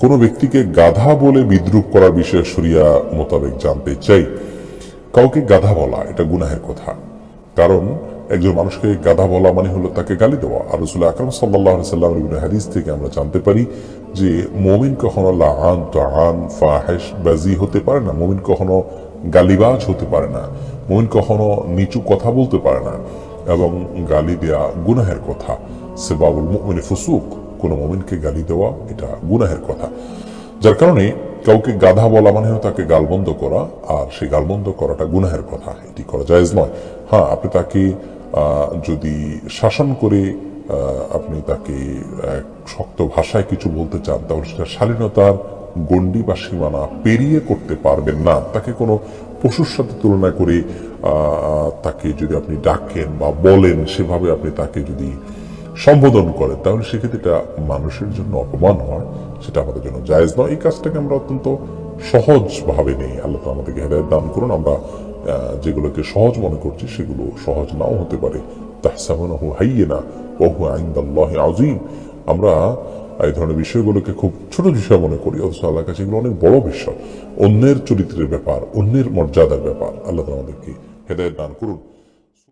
কোনো ব্যক্তিকে গাধা বলে বিদ্রুপ করা বিষয়ে শরিয়া মোতাবেক জানতে চাই। কাউকে গাধা বলা, এটা গুনাহের কথা। কারণ একজন মানুষকে গাধা বলা মানে হলো তাকে গালি দেওয়া। আর রসুল আকরম সাল্লাহ সাল্লামের হাদিস থেকে আমরা জানতে পারি যে মমিন কখনো লাআন, তাআন, ফাহেশ, বাজি হতে পারে না। মমিন কখনো গালিবাজ হতে পারে না। মমিন কখনো নিচু কথা বলতে পারে না। এবং গালি দেয়া গুনাহের কথা। সেবাবুল মুমিনে ফুসুক। কোনো মমিনকে গালি দেওয়া, এটা গুনাহের কথা। যার কারণে কাউকে গাধা বলা মানে তাকে গালবন্ধ করা, আর সেই গালবন্ধ করাটা গুনাহের কথা। এটি করা জায়েজ নয়। হ্যাঁ আপনি তাকে যদি শাসন করে আপনি তাকে শক্ত ভাষায় কিছু বলতে চান, তাহলে সেটা শালীনতার গণ্ডি বা সীমানা পেরিয়ে করতে পারবেন না। তাকে কোনো পশুর সাথে তুলনা করে তাকে যদি আপনি ডাকেন বা বলেন, সেভাবে আপনি তাকে যদি সম্বোধন করে, তাহলে সেক্ষেত্রে এটা মানুষের জন্য অপমান হয়, সেটা আমাদের জন্য জায়েজ নয়। এই কাজটাকে আমরা অত্যন্ত সহজ ভাবে নেই। আল্লাহ তো আমাদেরকে হেদায়ত দান করুন। আমরা যেগুলোকে সহজ মনে করছি, সেগুলো সহজ নাও হতে পারে। তাহসাবনাহু হাইয়িনা ওয়া হুয়া ইনদাল্লাহি আযীম। আমরা এই ধরনের বিষয়গুলোকে খুব ছোট বিষয় মনে করি, অথচ আল্লাহর কাছে এগুলো অনেক বড় বিষয়। অন্যের চরিত্রের ব্যাপার, অন্যের মর্যাদার ব্যাপার। আল্লাহ আমাদেরকে হেদায়ত দান করুন।